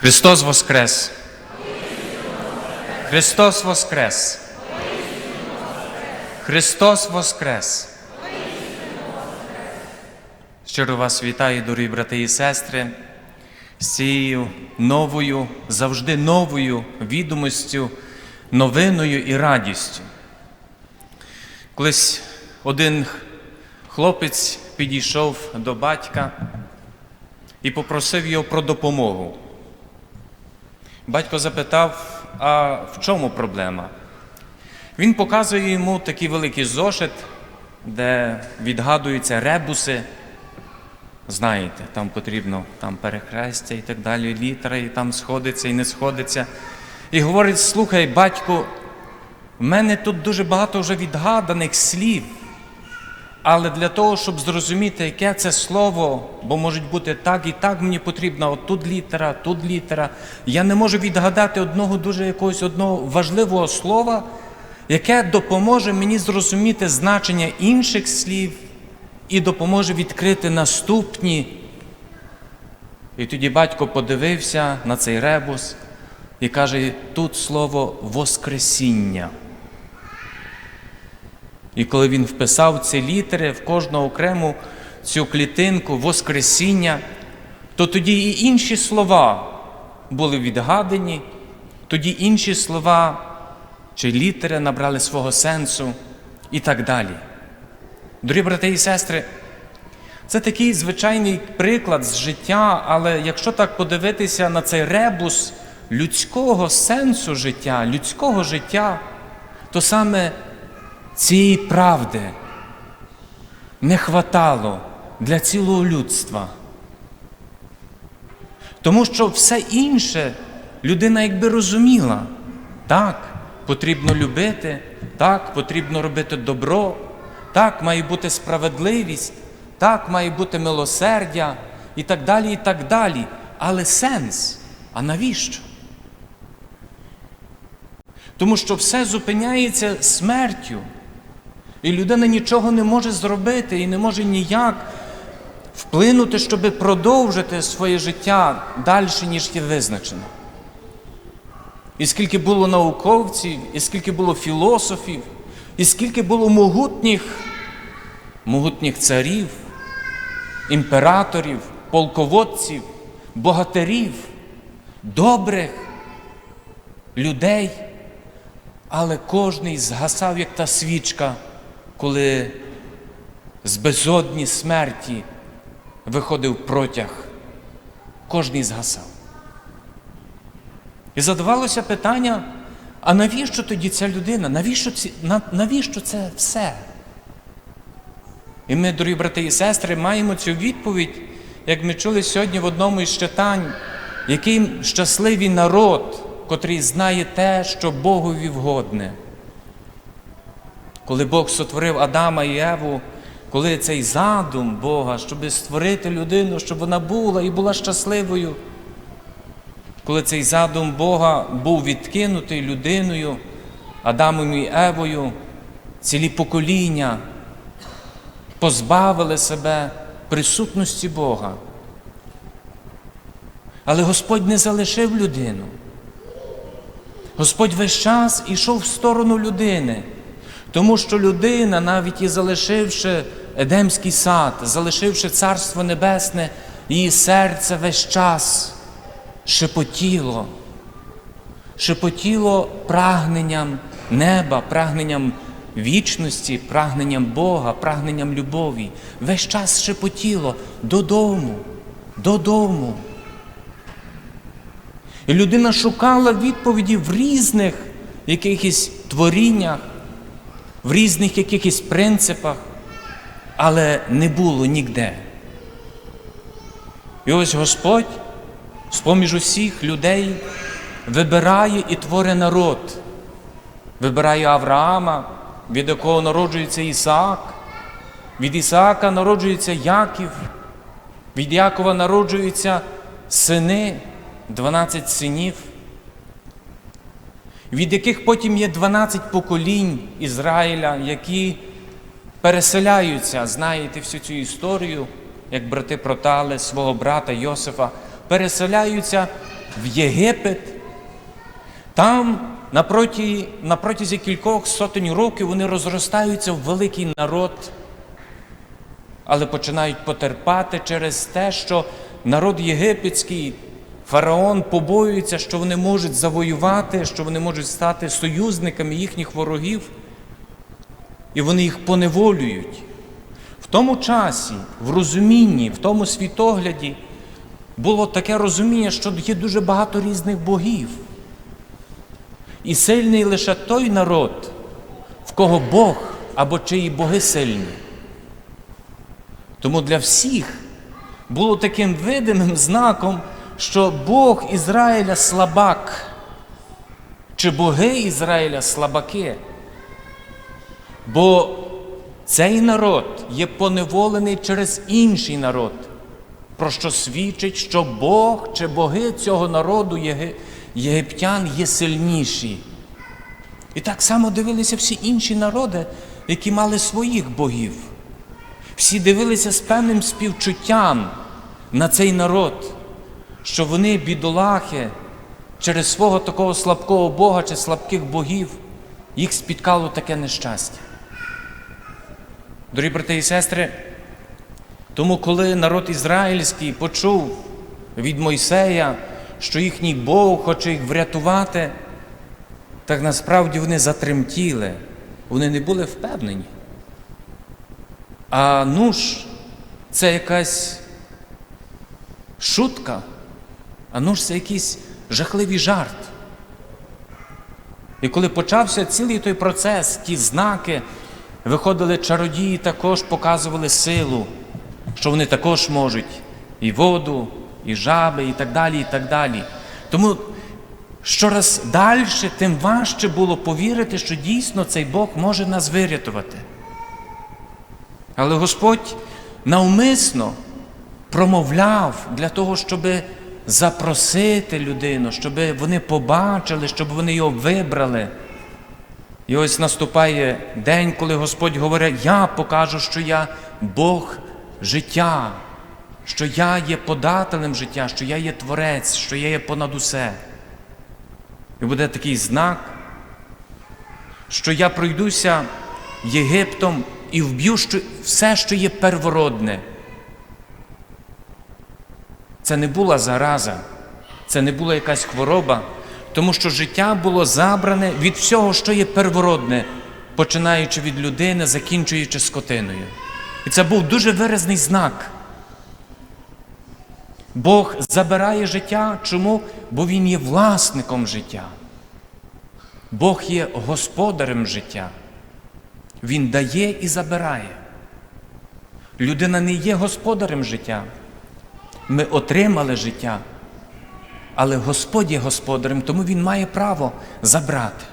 Христос Воскрес! Христос Воскрес! Христос Воскрес! Щиро вас вітаю, дорогі брати і сестри, з цією новою, завжди новою відомостю, новиною і радістю. Колись один хлопець підійшов до батька і попросив його про допомогу. Батько запитав, а в чому проблема? Він показує йому такий великий зошит, де відгадуються ребуси. Знаєте, там потрібно там перехрестя і так далі, літера, і там сходиться і не сходиться. І говорить: слухай, батько, в мене тут дуже багато вже відгаданих слів. Але для того, щоб зрозуміти, яке це слово, бо можуть бути так і так, мені потрібна от тут літера, тут літера. Я не можу відгадати одного дуже якогось одного важливого слова, яке допоможе мені зрозуміти значення інших слів і допоможе відкрити наступні. І тоді батько подивився на цей ребус і каже: тут слово Воскресіння. І коли він вписав ці літери в кожну окрему цю клітинку Воскресіння, то тоді і інші слова були відгадані, тоді інші слова чи літери набрали свого сенсу і так далі. Дорогі брати і сестри, це такий звичайний приклад з життя, але якщо так подивитися на цей ребус людського сенсу життя, людського життя, то саме цієї правди не хватало для цілого людства. Тому що все інше людина якби розуміла. Так, потрібно любити, так, потрібно робити добро, так, має бути справедливість, так, має бути милосердя і так далі, і так далі. Але сенс, а навіщо? Тому що все зупиняється смертю. І людина нічого не може зробити і не може ніяк вплинути, щоб продовжити своє життя далі, ніж є визначено. І скільки було науковців, і скільки було філософів, і скільки було могутніх, могутніх царів, імператорів, полководців, богатирів, добрих людей, але кожний згасав, як та свічка коли з безодні смерті виходив протяг, кожний згасав. І задавалося питання: а навіщо тоді ця людина? Навіщо, ці, навіщо це все? І ми, дорогі брати і сестри, маємо цю відповідь, як ми чули сьогодні в одному із читань, який щасливий народ, котрий знає те, що Богові вгодне коли Бог сотворив Адама і Еву, коли цей задум Бога, щоб створити людину, щоб вона була і була щасливою, коли цей задум Бога був відкинутий людиною, Адамом і Евою, цілі покоління позбавили себе присутності Бога. Але Господь не залишив людину. Господь весь час ішов в сторону людини. Тому що людина, навіть і залишивши Едемський сад, залишивши Царство Небесне, її серце весь час шепотіло, шепотіло прагненням неба, прагненням вічності, прагненням Бога, прагненням любові. Весь час шепотіло додому, додому. І людина шукала відповіді в різних якихось творіннях в різних якихось принципах, але не було ніде. І ось Господь з-поміж усіх людей вибирає і творить народ, вибирає Авраама, від якого народжується Ісаак, від Ісаака народжується Яків, від Якова народжуються сини, 12 синів від яких потім є 12 поколінь Ізраїля, які переселяються, знаєте всю цю історію, як брати протали свого брата Йосифа, переселяються в Єгипет. Там на, проті, кількох сотень років вони розростаються в великий народ, але починають потерпати через те, що народ єгипетський, фараон побоюється, що вони можуть завоювати, що вони можуть стати союзниками їхніх ворогів, і вони їх поневолюють. В тому часі, в розумінні, в тому світогляді було таке розуміння, що є дуже багато різних богів. І сильний лише той народ, в кого Бог або чиї боги сильні. Тому для всіх було таким видимим знаком, що Бог Ізраїля слабак, чи боги Ізраїля слабаки. Бо цей народ є поневолений через інший народ, про що свідчить, що Бог чи боги цього народу єгиптян є сильніші. І так само дивилися всі інші народи, які мали своїх богів. Всі дивилися з певним співчуттям на цей народ, що вони, бідолахи, через свого такого слабкого Бога чи слабких богів, їх спіткало таке нещастя. Дорогі брати і сестри, тому коли народ ізраїльський почув від Мойсея, що їхній Бог хоче їх врятувати, так насправді вони затремтіли, вони не були впевнені. А ну ж, це якась шутка, а ну ж це якийсь жахливий жарт. І коли почався цілий той процес, ті знаки, виходили чародії, також показували силу, що вони також можуть і воду, і жаби, і так далі, і так далі. Тому щораз далі, тим важче було повірити, що дійсно цей Бог може нас вирятувати. Але Господь навмисно промовляв для того, щоб запросити людину, щоб вони побачили, щоб вони його вибрали. І ось наступає день, коли Господь говорить, я покажу, що я Бог життя, що я є подателем життя, що я є творець, що я є понад усе. І буде такий знак, що я пройдуся Єгиптом і вб'ю все, що є первородне. Це не була зараза, це не була якась хвороба, тому що життя було забране від всього, що є первородне, починаючи від людини, закінчуючи скотиною. І це був дуже виразний знак. Бог забирає життя. Чому? Бо Він є власником життя. Бог є господарем життя. Він дає і забирає. Людина не є господарем життя. Ми отримали життя, але Господь є господарем, тому Він має право забрати.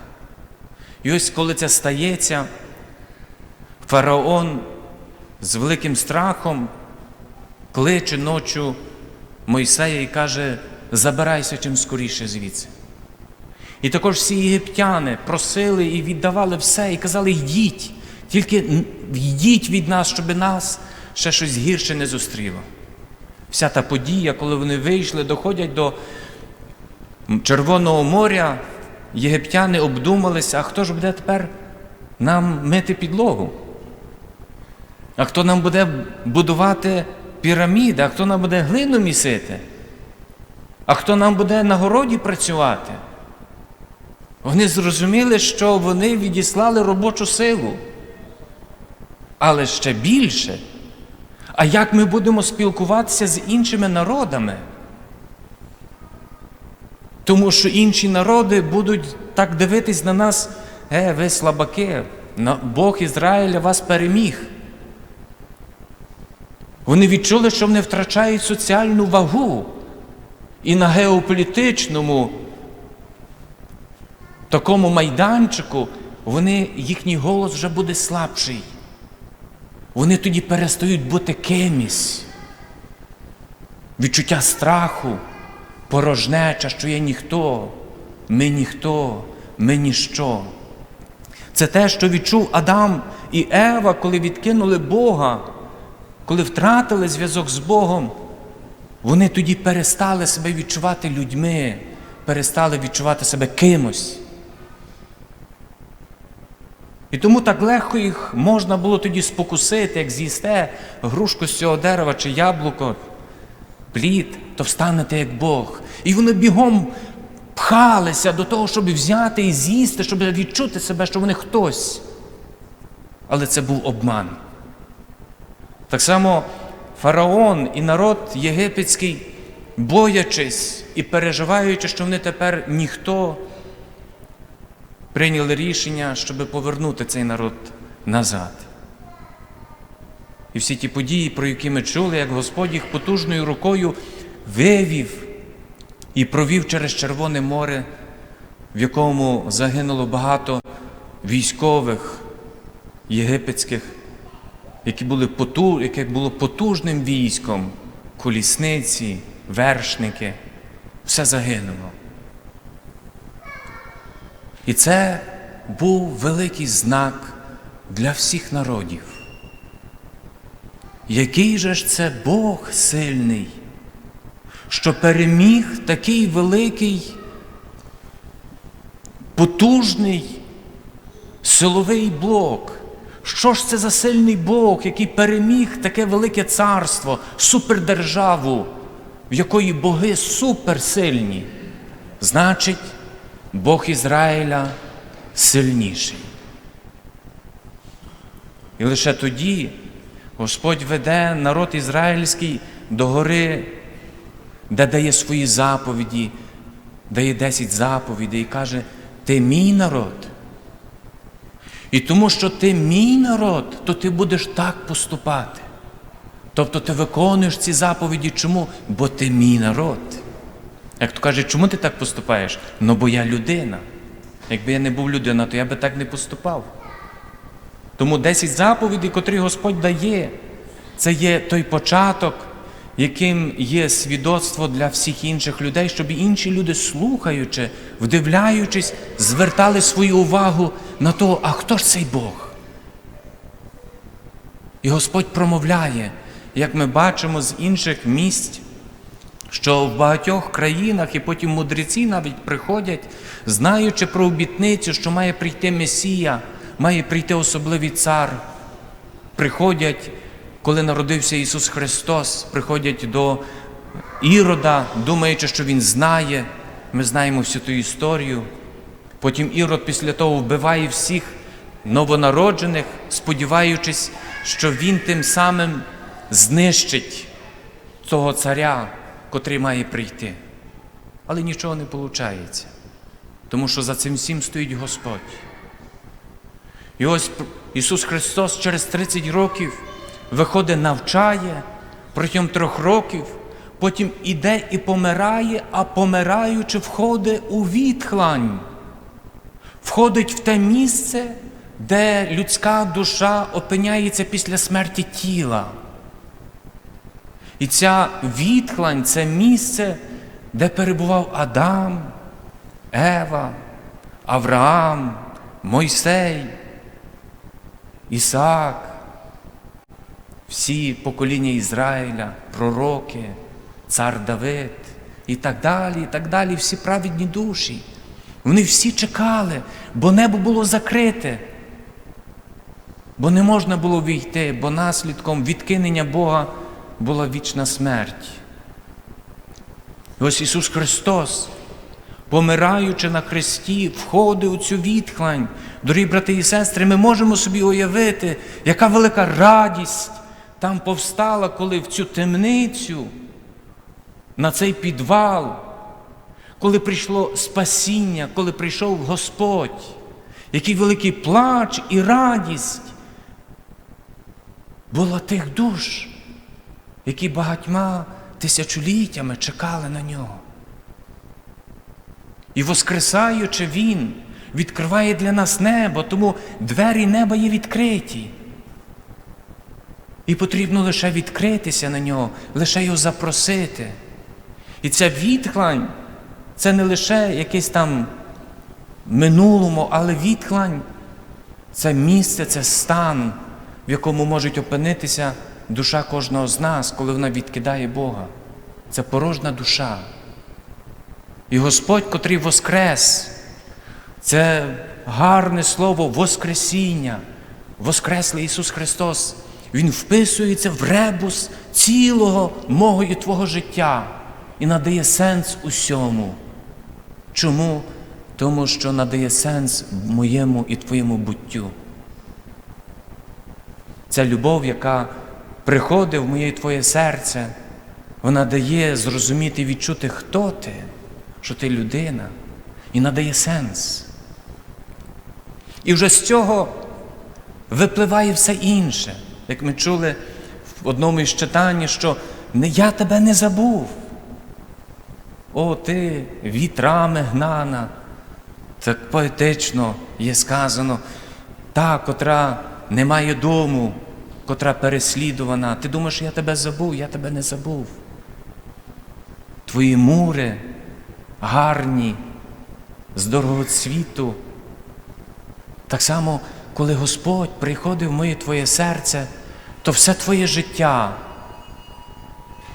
І ось коли це стається, фараон з великим страхом кличе ночу Мойсея і каже: забирайся чим скоріше звідси. І також всі єгиптяни просили і віддавали все, і казали, йдіть, тільки йдіть від нас, щоб нас ще щось гірше не зустріло. Вся та подія, коли вони вийшли, доходять до Червоного моря, єгиптяни обдумалися, а хто ж буде тепер нам мити підлогу? А хто нам буде будувати піраміди, а хто нам буде глину місити? А хто нам буде на городі працювати? Вони зрозуміли, що вони відіслали робочу силу. Але ще більше. А як ми будемо спілкуватися з іншими народами? Тому що інші народи будуть так дивитись на нас, е, ви слабаки, Бог Ізраїля вас переміг. Вони відчули, що вони втрачають соціальну вагу і на геополітичному такому майданчику вони, їхній голос вже буде слабший. Вони тоді перестають бути кимось. Відчуття страху, порожнеча, що я ніхто, ми ніхто, ми ніщо. Це те, що відчув Адам і Ева, коли відкинули Бога, коли втратили зв'язок з Богом. вони тоді перестали себе відчувати людьми, перестали відчувати себе кимось. І тому так легко їх можна було тоді спокусити, як з'їсте грушку з цього дерева чи яблуко, плід, то встанете як Бог. І вони бігом пхалися до того, щоб взяти і з'їсти, щоб відчути себе, що вони хтось. Але це був обман. Так само фараон і народ єгипетський, боячись і переживаючи, що вони тепер ніхто, прийняли рішення, щоб повернути цей народ назад. І всі ті події, про які ми чули, як Господь їх потужною рукою вивів і провів через Червоне море, в якому загинуло багато військових єгипетських, які були поту... яке було потужним військом, колісниці, вершники, все загинуло. І це був великий знак для всіх народів. Який же ж це Бог сильний, що переміг такий великий, потужний силовий блок? Що ж це за сильний Бог, який переміг таке велике царство, супердержаву, в якої боги суперсильні? Значить, Бог Ізраїля сильніший. І лише тоді Господь веде народ ізраїльський до гори, де дає свої заповіді, дає 10 заповідей і каже, ти мій народ. І тому, що ти мій народ, то ти будеш так поступати. Тобто ти виконуєш ці заповіді чому? Бо ти мій народ. Як то каже, чому ти так поступаєш? Ну, бо я людина. Якби я не був людина, то я би так не поступав. Тому 10 заповідей, котрі Господь дає, це є той початок, яким є свідоцтво для всіх інших людей, щоб інші люди, слухаючи, вдивляючись, звертали свою увагу на то, а хто ж цей Бог? І Господь промовляє, як ми бачимо з інших місць, що в багатьох країнах і потім мудреці навіть приходять, знаючи про обітницю, що має прийти Месія, має прийти особливий цар. Приходять, коли народився Ісус Христос, приходять до Ірода, думаючи, що Він знає. Ми знаємо всю ту історію. Потім Ірод після того вбиває всіх новонароджених, сподіваючись, що він тим самим знищить того царя, котрий має прийти. Але нічого не виходить, тому що за цим всім стоїть Господь. І ось Ісус Христос через 30 років виходить, навчає протягом трьох років, потім іде і помирає, а помираючи, входить у відхлань, входить в те місце, де людська душа опиняється після смерті тіла. І ця відхлань це місце, де перебував Адам, Ева, Авраам, Мойсей, Ісаак, всі покоління Ізраїля, пророки, цар Давид і так далі, і так далі, всі праведні душі. Вони всі чекали, бо небо було закрите, бо не можна було війти, бо наслідком відкинення Бога була вічна смерть. Ось Ісус Христос, помираючи на хресті, входить у цю відхлань. Дорогі брати і сестри, ми можемо собі уявити, яка велика радість там повстала, коли в цю темницю, на цей підвал, коли прийшло спасіння, коли прийшов Господь, який великий плач і радість було тих душ, які багатьма тисячоліттями чекали на нього. І воскресаючи Він, відкриває для нас небо, тому двері неба є відкриті. І потрібно лише відкритися на нього, лише його запросити. І ця відхлань це не лише якесь там минулому, але відхлань це місце, це стан, в якому можуть опинитися душа кожного з нас, коли вона відкидає Бога. це порожна душа. І Господь, котрий воскрес, це гарне слово Воскресіння, Воскреслий Ісус Христос. Він вписується в ребус цілого мого і Твого життя і надає сенс усьому. Чому? Тому що надає сенс моєму і твоєму буттю. Ця любов, яка приходить в моє твоє серце, вона дає зрозуміти відчути, хто ти, що ти людина, і надає сенс. І вже з цього випливає все інше, як ми чули в одному із читань, що я тебе не забув. О, ти вітрами гнана, так поетично є сказано, та, котра не має дому, котра переслідувана. Ти думаєш, я тебе забув, я тебе не забув. Твої мури гарні, з дорогого світу. Так само, коли Господь приходив в моє твоє серце, то все твоє життя,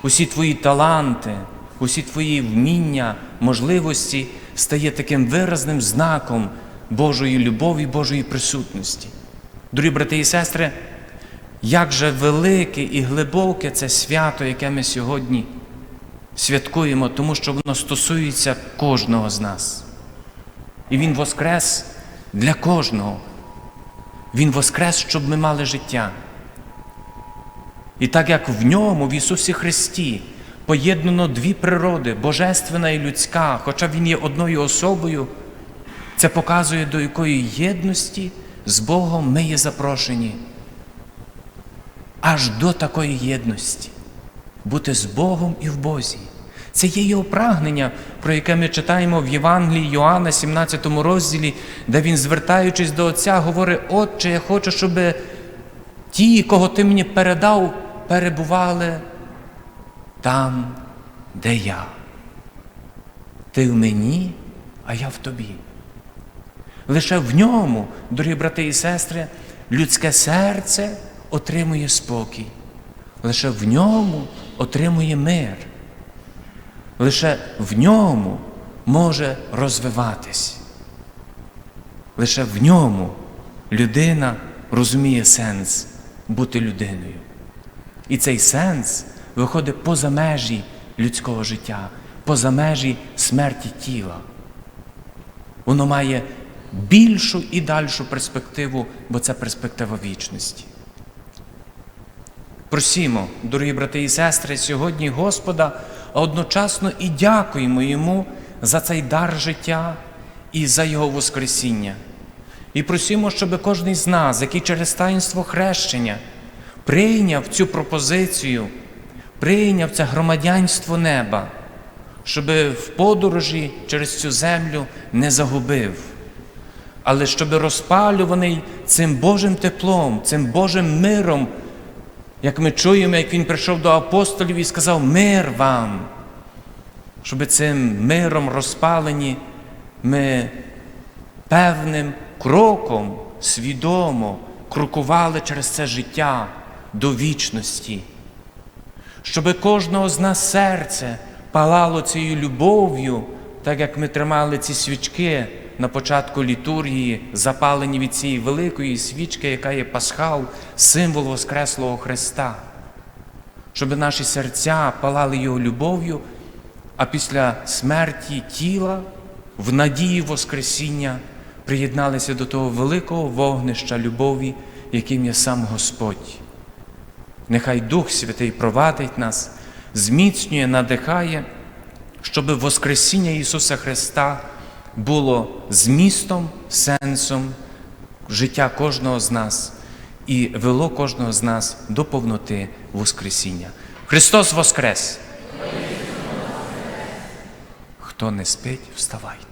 усі твої таланти, усі твої вміння, можливості стає таким виразним знаком Божої любові, Божої присутності. Дорогі брати і сестри, як же велике і глибоке це свято, яке ми сьогодні святкуємо, тому що воно стосується кожного з нас. І Він воскрес для кожного. Він воскрес, щоб ми мали життя. І так як в ньому, в Ісусі Христі, поєднано дві природи божественна і людська, хоча Він є одною особою, це показує, до якої єдності з Богом ми є запрошені. Аж до такої єдності бути з Богом і в Бозі. Це є його прагнення, про яке ми читаємо в Євангелії Йоанна, 17 розділі, де він, звертаючись до Отця, говорить: Отче, я хочу, щоб ті, кого ти мені передав, перебували там, де я. Ти в мені, а я в тобі. Лише в ньому, дорогі брати і сестри, людське серце отримує спокій. Лише в ньому отримує мир. Лише в ньому може розвиватись. Лише в ньому людина розуміє сенс бути людиною. І цей сенс виходить поза межі людського життя, поза межі смерті тіла. Воно має більшу і дальшу перспективу, бо це перспектива вічності. Просімо, дорогі брати і сестри, сьогодні Господа, а одночасно і дякуємо Йому за цей дар життя і за Його Воскресіння. І просімо, щоб кожен з нас, який через таїнство хрещення прийняв цю пропозицію, прийняв це громадянство неба, щоб в подорожі через цю землю не загубив, але щоб розпалюваний цим Божим теплом, цим Божим миром, як ми чуємо, як він прийшов до апостолів і сказав мир вам, щоб цим миром розпалені ми певним кроком свідомо крокували через це життя до вічності, щоб кожного з нас серце палало цією любов'ю, так як ми тримали ці свічки на початку літургії, запалені від цієї великої свічки, яка є пасхал, символ Воскреслого Христа, щоб наші серця палали Його любов'ю, а після смерті тіла, в надії Воскресіння, приєдналися до того великого вогнища любові, яким є сам Господь. Нехай Дух Святий провадить нас, зміцнює, надихає, щоб Воскресіння Ісуса Христа було змістом, сенсом життя кожного з нас і вело кожного з нас до повноти Воскресіння. Христос Воскрес! Хто не спить, вставайте.